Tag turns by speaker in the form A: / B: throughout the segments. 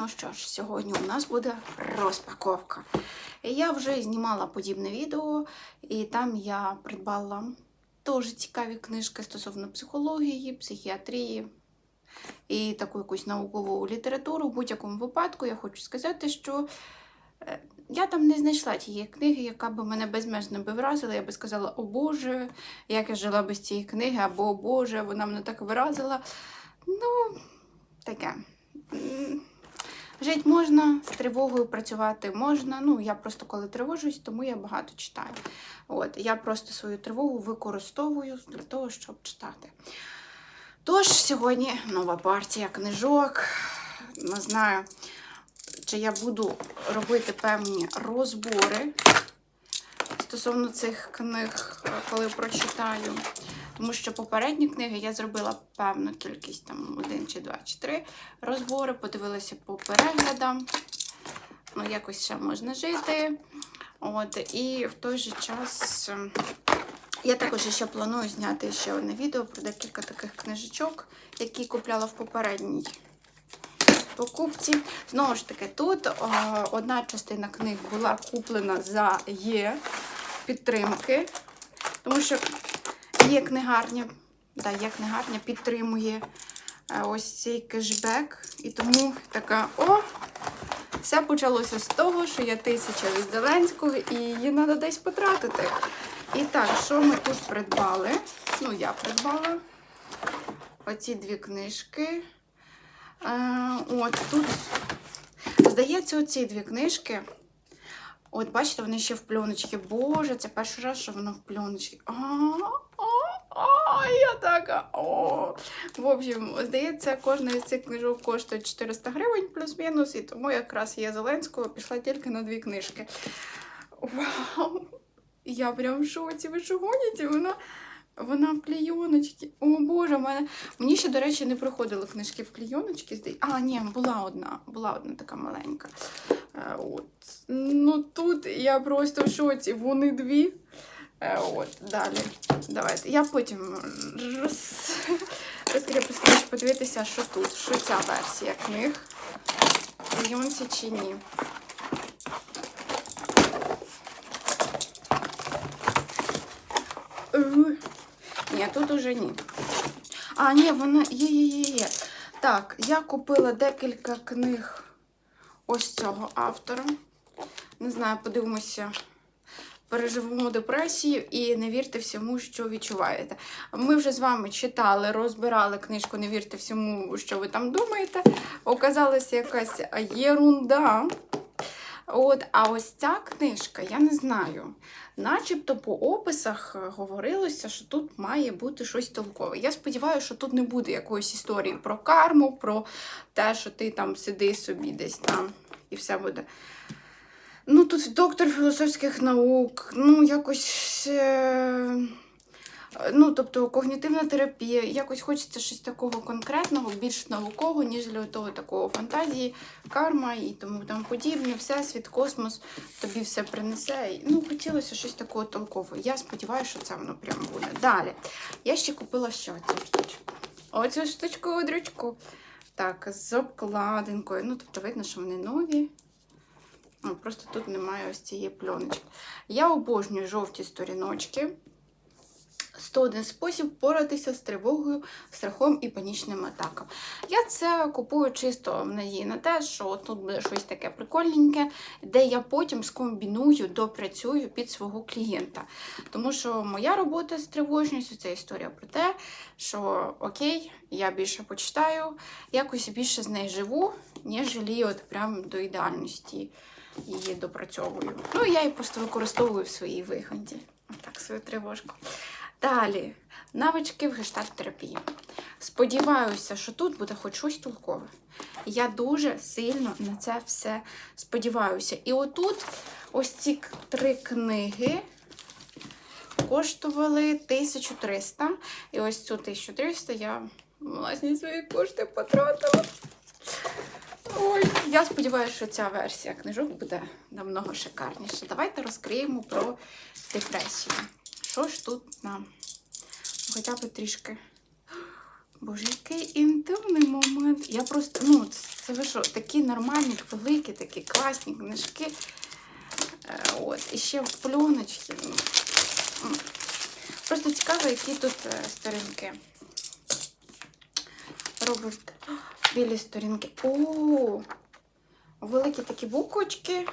A: Ну що ж, сьогодні у нас буде розпаковка. Я вже знімала подібне відео, і там я придбала дуже цікаві книжки стосовно психології, психіатрії і таку якусь наукову літературу. В будь-якому випадку я хочу сказати, що е, я там не знайшла тієї книги, яка би мене безмежно би вразила. Я би сказала, о Боже, як я жила без цієї книги, або о Боже, вона мене так вразила. Ну, таке. Жити можна, з тривогою працювати можна. Ну, я просто коли тривожусь, тому я багато читаю. От, я просто свою тривогу використовую для того, щоб читати. Тож, сьогодні нова партія книжок. Не знаю, чи я буду робити певні розбори стосовно цих книг, коли прочитаю. Тому що попередні книги я зробила певну кількість, там один чи два чи три розбори, подивилася по переглядам. Ну, якось ще можна жити. От, і в той же час ем, я також ще планую зняти ще одне відео про декілька таких книжечок, які купляла в попередній покупці. Знову ж таки, тут о, одна частина книг була куплена за Є підтримки, тому що є книгарня, да, є книгарня підтримує е, ось цей кешбек. І тому така, о, все почалося з того, що є тисяча від Зеленського і її треба десь потратити. І так, що ми тут придбали? Ну, я придбала оці дві книжки. Е, от тут, здається, оці дві книжки. От, бачите, вони ще в пленочці. Боже, це перший раз, що воно в пленочці. А, а, а, я така. О. В общем, здається, кожна із цих книжок коштує 400 гривень плюс-мінус, і тому якраз я Зеленського пішла тільки на дві книжки. Вау! Я прям в шоці, ви що гоніте? Вона, вона в клейоночці. О Боже, мене... мені ще, до речі, не приходили книжки в клейоночці. Здає... А, ні, була одна, була одна така маленька. Е, От. Ну тут я просто в шоці. Вони дві. Е, От, далі. Давайте. Я потім роз... постараюсь подивитися, що тут, що ця версія книг. В чи ні. Ні, тут уже ні. А, ні, вона є, є, є, є. Так, я купила декілька книг ось цього автора. Не знаю, подивимося. Переживемо депресію і не вірте всьому, що відчуваєте. Ми вже з вами читали, розбирали книжку Не вірте всьому, що ви там думаєте. Оказалася якась єрунда. От, а ось ця книжка, я не знаю. Начебто по описах говорилося, що тут має бути щось толкове. Я сподіваюся, що тут не буде якоїсь історії про карму, про те, що ти там сиди собі десь там і все буде. Ну, тут доктор філософських наук, ну, якось. Е... Ну, тобто когнітивна терапія, якось хочеться щось такого конкретного, більш наукового, ніж для того такого фантазії, карма і тому там подібне, всесвіт, космос тобі все принесе. Ну, хотілося щось такого толкового. Я сподіваюся, що це воно прямо буде. Далі. Я ще купила ще оцю штучку. Оцю штучку одрючку. Так, з обкладинкою. Ну, тобто видно, що вони нові. Просто тут немає ось цієї пленочки. Я обожнюю жовті сторіночки. 101 спосіб поратися з тривогою, страхом і панічним атакам. Я це купую чисто в надії на те, що тут буде щось таке прикольненьке, де я потім скомбіную, допрацюю під свого клієнта. Тому що моя робота з тривожністю це історія про те, що окей, я більше почитаю, якось більше з нею живу, ніж от прям до ідеальності її допрацьовую. Ну, я її просто використовую в своїй вигоді. Так, свою тривожку. Далі, навички в гештальт-терапії. Сподіваюся, що тут буде хоч щось толкове. Я дуже сильно на це все сподіваюся. І отут ось ці три книги коштували 1300. І ось цю 1300 я власні свої кошти потратила. Ой, я сподіваюся, що ця версія книжок буде намного шикарніша. Давайте розкриємо про депресію. Що ж тут нам хоча б трішки Боже, який інтимний момент. Я просто, ну, це ви що, такі нормальні, великі, такі класні книжки. Е, От, і ще в пленочці. Ну. Просто цікаво, які тут е, сторінки. Роберт, білі сторінки. О, великі такі буквочки.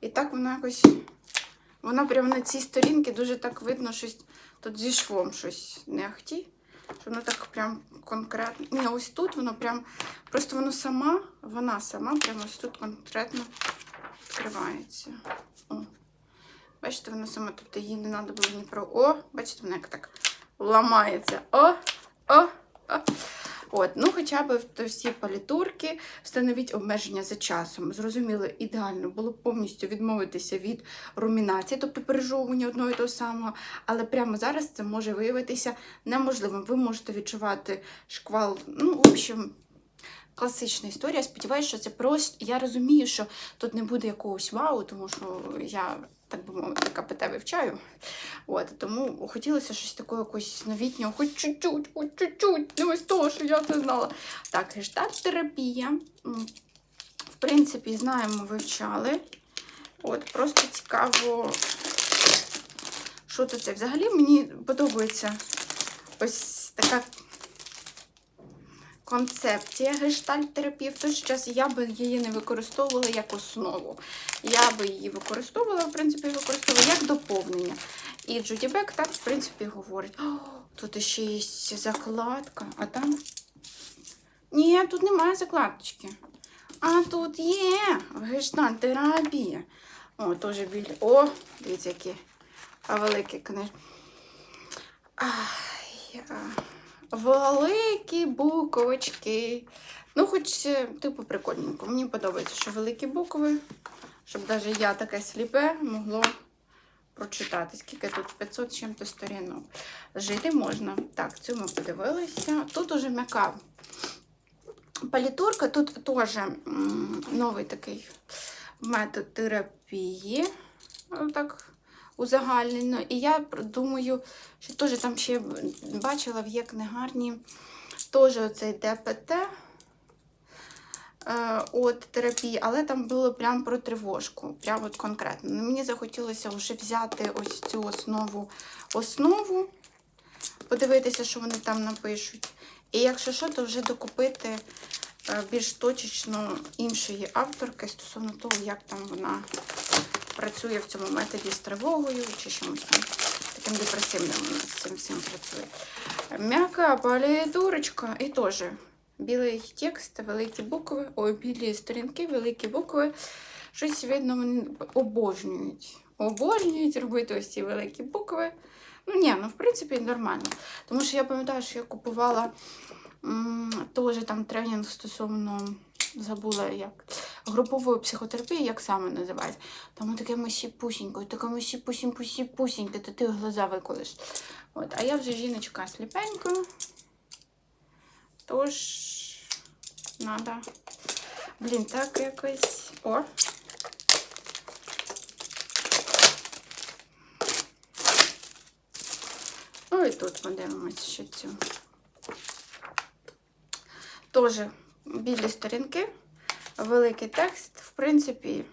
A: І так вона якось. Вона прямо на цій сторінці дуже так видно щось тут зі швом щось не ахті. Що воно так прям конкретно. Ні, ось тут воно прям. Просто воно сама, вона сама прямо ось тут конкретно відкривається. О. Бачите, воно сама, тобто її не треба було ні про. О, бачите, вона як так ламається. О, о, о. От, ну хоча б в всі палітурки встановіть обмеження за часом. Зрозуміло, ідеально було б повністю відмовитися від румінації, тобто пережовування одного і того самого, але прямо зараз це може виявитися неможливим. Ви можете відчувати шквал, ну, в общем, класична історія. Сподіваюся, що це просто. Я розумію, що тут не буде якогось вау, тому що я, так би мовити, КПТ вивчаю. От, тому хотілося щось такого якогось новітнього, хоч чуть-чуть, хоч чуть-чуть, не ось того, що я не знала. Так, гештальт-терапія. В принципі, знаємо, вивчали. От, просто цікаво, що це. Взагалі мені подобається ось така концепція же час я би її не використовувала як основу. Я би її використовувала, в принципі, використовувала як доповнення. І Джуді Бек так, в принципі, говорить. О, тут ще є закладка, а там. Ні, тут немає закладочки. А тут є гештальт-терапія. О, теж біль. О, дивіться, які великі книжки. Ай, а. Великі буковочки. Ну, хоч, е, типу, прикольненько. Мені подобається, що великі букви, щоб навіть я таке сліпе могло прочитати. Скільки тут 500 з чим-то сторінок. Жити можна. Так, цю ми подивилися. Тут уже м'яка палітурка, тут теж новий такий метод терапії. Так, узагальнено. І я думаю, що теж там ще бачила в є книгарні теж оцей ДПТ е, от терапії, але там було прям про тривожку, прям от конкретно. Ну, Мені захотілося вже взяти ось цю основу, основу, подивитися, що вони там напишуть. І якщо що, то вже докупити е, більш точечно іншої авторки стосовно того, як там вона працює в цьому методі з тривогою чи чимось таким депресивним з цим всім працює. М'яка палітурочка і теж білий текст, великі букви, ой, білі сторінки, великі букви. Щось видно, вони обожнюють. Обожнюють робити ось ці великі букви. Ну, ні, ну в принципі нормально. Тому що я пам'ятаю, що я купувала теж там тренінг стосовно забула як групової психотерапії, як саме називається. Там таке масіпусінько, таке масіпусінь-пусінь-пусіньке, то ти глаза виколиш. От, а я вже жіночка сліпенька. Тож, надо. Блін, так якось. О! Ну і тут подивимось ще цю. Теж білі сторінки, великий текст. В принципі,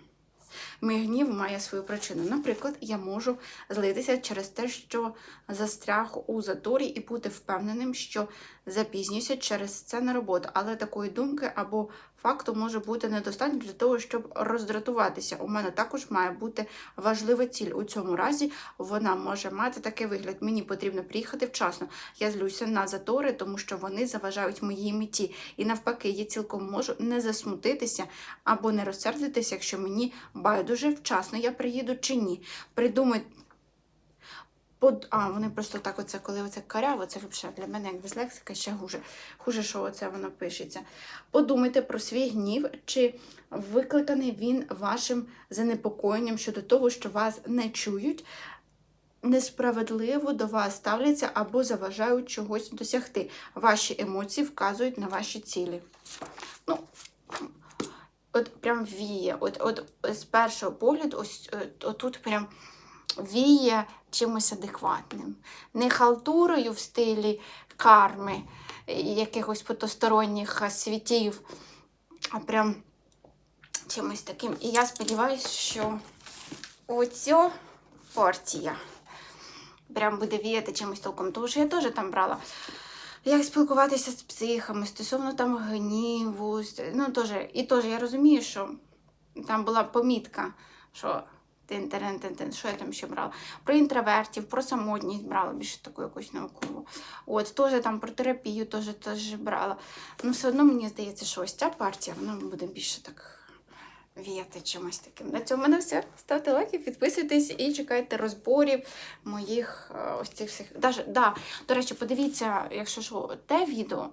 A: мій гнів має свою причину. Наприклад, я можу злитися через те, що застряг у заторі, і бути впевненим, що запізнююся через це на роботу. Але такої думки або факту може бути недостатньо для того, щоб роздратуватися. У мене також має бути важлива ціль. У цьому разі вона може мати такий вигляд. Мені потрібно приїхати вчасно. Я злюся на затори, тому що вони заважають моїй меті. І навпаки, я цілком можу не засмутитися або не розсердитися, якщо мені байдуже вчасно я приїду чи ні. Придумай. Под... А, вони просто так, оце, коли оце каряво, це взагалі для мене як без лексика ще хуже. Хуже, що оце воно пишеться. Подумайте про свій гнів, чи викликаний він вашим занепокоєнням щодо того, що вас не чують, несправедливо до вас ставляться або заважають чогось досягти. Ваші емоції вказують на ваші цілі. Ну, от прям віє. От, от з першого погляду, ось е, отут прям віє чимось адекватним. Не халтурою в стилі карми, якихось потусторонніх е, світів, а прям чимось таким. І я сподіваюся, що оця партія прям буде віяти чимось толком. Тому що я теж там брала. Як спілкуватися з психами стосовно там гніву, ну теж, і теж я розумію, що там була помітка, що тин тин тин тин що я там ще брала? Про інтровертів, про самотність брала більше таку якусь наукову. От, теж там про терапію теж, теж брала. Ну, все одно мені здається, що ось ця партія, вона буде більше так віяти чимось таким. На цьому мене все. Ставте лайки, підписуйтесь і чекайте розборів моїх е, ось цих всіх. Даже, да, до речі, подивіться, якщо що, те відео.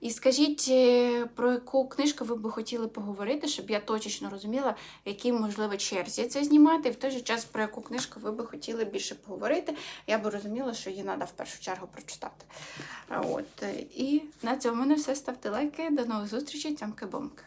A: І скажіть, е, про яку книжку ви би хотіли поговорити, щоб я точно розуміла, в якій, можливо, черзі це знімати, і в той же час про яку книжку ви би хотіли більше поговорити. Я би розуміла, що її треба в першу чергу прочитати. От. е, І на цьому мене все. Ставте лайки. До нових зустрічей, цямки-бомки.